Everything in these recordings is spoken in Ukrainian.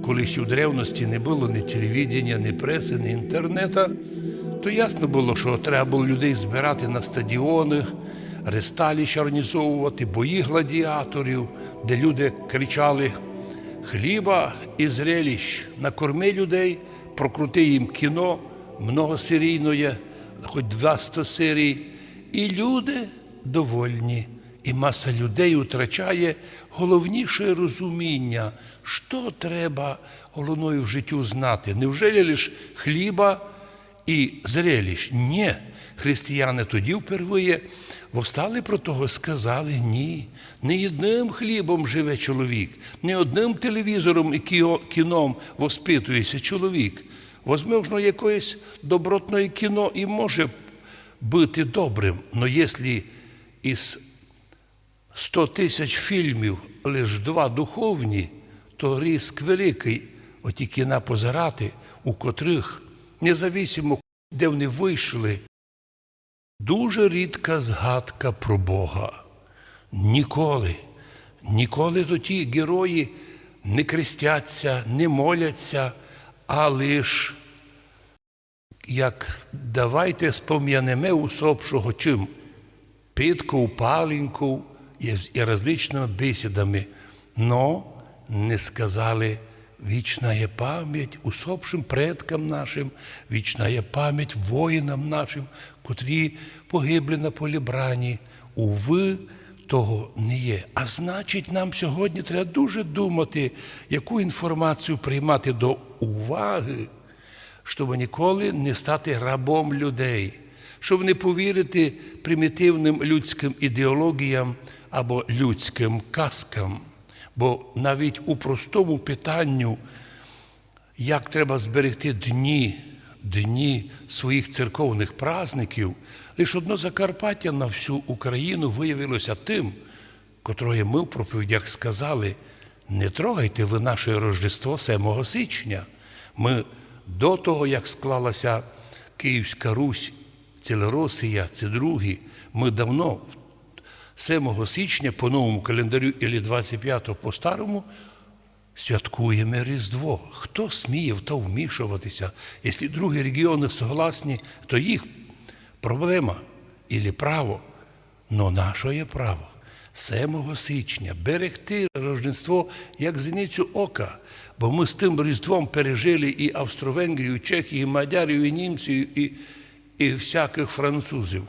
Коли ще в древності не було ні телевідення, ні преси, ні інтернету, то ясно було, що треба було людей збирати на стадіони, ресталіща організовувати, бої гладіаторів, де люди кричали хліба і зрелищ, накорми людей, прокрути їм кіно, многосерійне, хоч 200 серій, і люди довольні. І маса людей втрачає головніше розуміння, що треба головною в життю знати. Невже лише хліба і зрелищ? Ні. Християни тоді впервые встали про того, сказали ні. Не одним хлібом живе чоловік, не одним телевізором і кіном воспитується чоловік. Возможно, якоїсь добротне кіно і може бути добрим, але якщо із 100 тисяч фільмів лише два духовні, то риск великий оті кіна позирати, у котрих, независимо, де вони вийшли, дуже рідка згадка про Бога. Ніколи, ніколи то ті герої не крестяться, не моляться, а лиш як давайте спом'янемо усопшого чим? Питку, паленьку і, различними бесідами, но не сказали вічна є пам'ять усопшим предкам нашим, вічна є пам'ять воїнам нашим, котрі погибли на полі брані. Уви, того не є. А значить, нам сьогодні треба дуже думати, яку інформацію приймати до уваги, щоб ніколи не стати рабом людей, щоб не повірити примітивним людським ідеологіям або людським казкам. Бо навіть у простому питанню, як треба зберегти дні, дні своїх церковних праздників, лише одно Закарпаття на всю Україну виявилося тим, котрої ми в проповідях сказали, не трогайте ви наше Рождество 7 січня. Ми до того, як склалася Київська Русь, Цілоросія, це другі, ми давно 7 січня по новому календарю і 25 по старому святкуємо Різдво. Хто сміє в то вмішуватися? Якщо другі регіони согласні, то їх проблема і право. Но наше є право 7 січня берегти Рождество як зіницю ока. Бо ми з тим Різдвом пережили і Австро-Венгрію, і Чехію, і Мадярію, і німців, і, і всяких французів.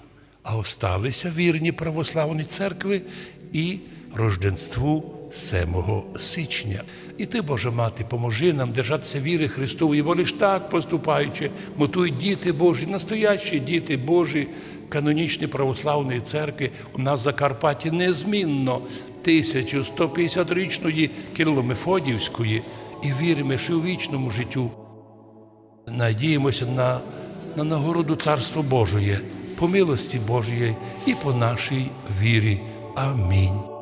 А осталися вірні православні церкви і Рожденству 7 січня. І ти, Боже мати, поможи нам держатися віри Христової, бо лиш так поступаючи, мотують діти Божі, настоящі діти Божі, канонічні православної церкви у нас в Закарпатті незмінно 1150-річної Кирило-Мефодіївської і віримо, що у вічному життю надіємося на, на нагороду Царство Божої, по милості Божої і по нашій вірі. Амінь.